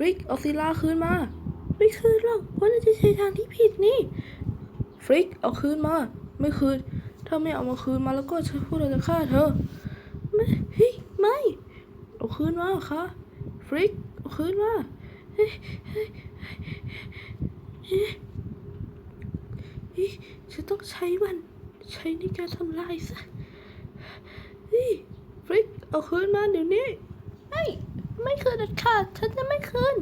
ฟริกเอาศิลาคืนมา ไม่คืนหรอกเพราะเราจะใช้ทางที่ผิดนี่ฟริกเอาคืนมา ไม่คืน ถ้าไม่เอามาคืนมาแล้วก็ฉันพวกเราจะฆ่าเธอ ไม่เฮ้ยไม่ เอาคืนมาค่ะฟริกเอาคืนมาเฮ้ยเฮ้ยเฮ้ยเฮ้ยฉันต้องใช้มัน ใช้ในการทำลายซะเฮ้ยฟริกเอาคืนมาเดี๋ยวนี้ไม่ ไม่คืนเด็ดขาดฉันจะไม่คืน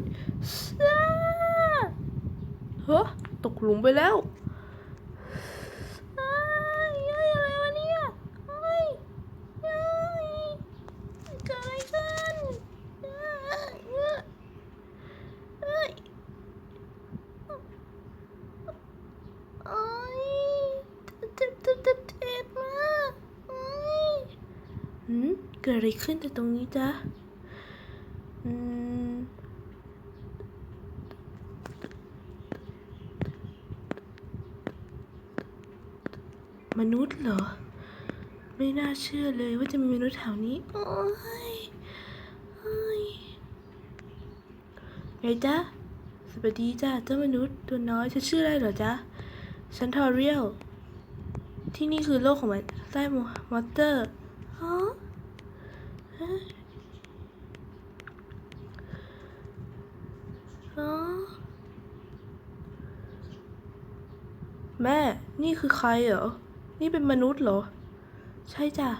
อ้าเฮ้อตกหลุมไปแล้วอ้ายเอ้ยอะไรวะเนี่ยเฮ้ยเฮ้ยเกิดอะไรขึ้นเอ้ยเอ้ยเอ้ยโอ๊ยเจ็บเจ็บเจ็บเจ็บมากโอ๊ยหืมเกิดอะไรขึ้นแต่ตรงนี้จ๊ะอื มนุษย์เหรอ ไม่น่าเชื่อเลยว่าจะมีมนุษย์แถวนี้ โอ้ยโอ้ยไงจ๊ะ สวัสดีจ้าเจ้ามนุษย์ตัวน้อยเธอชื่ออะไรเหรอจ๊ะ ฉันทอเรียล ที่นี่คือโลกของมันไส้มอเตอร์ฮะฮะ อ๋อ แม่ นี่คือใครเหรอ นี่เป็นมนุษย์เหรอ ใช่จ้ะ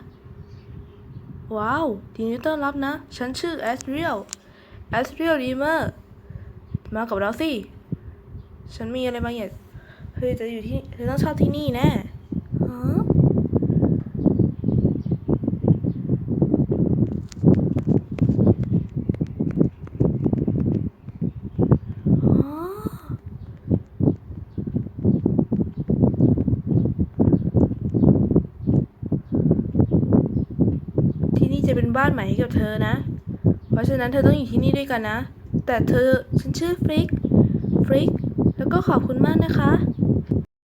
ว้าวดีนี้ต้อนรับนะ ฉันชื่อแอสเรียลแอสเรียลดีเมอร์ มากับเราสิ ฉันมีอะไรบางอย่างเธอจะอยู่ที่เธอต้องชอบที่นี่แน่ฮะอ๋อ ที่นี่ จะเป็นบ้านใหม่ให้กับเธอนะ เพราะฉะนั้นเธอต้องอยู่ที่นี่ด้วยกันนะ แต่เธอฉันชื่อฟริก ฟริก แล้วก็ขอบคุณมากนะคะ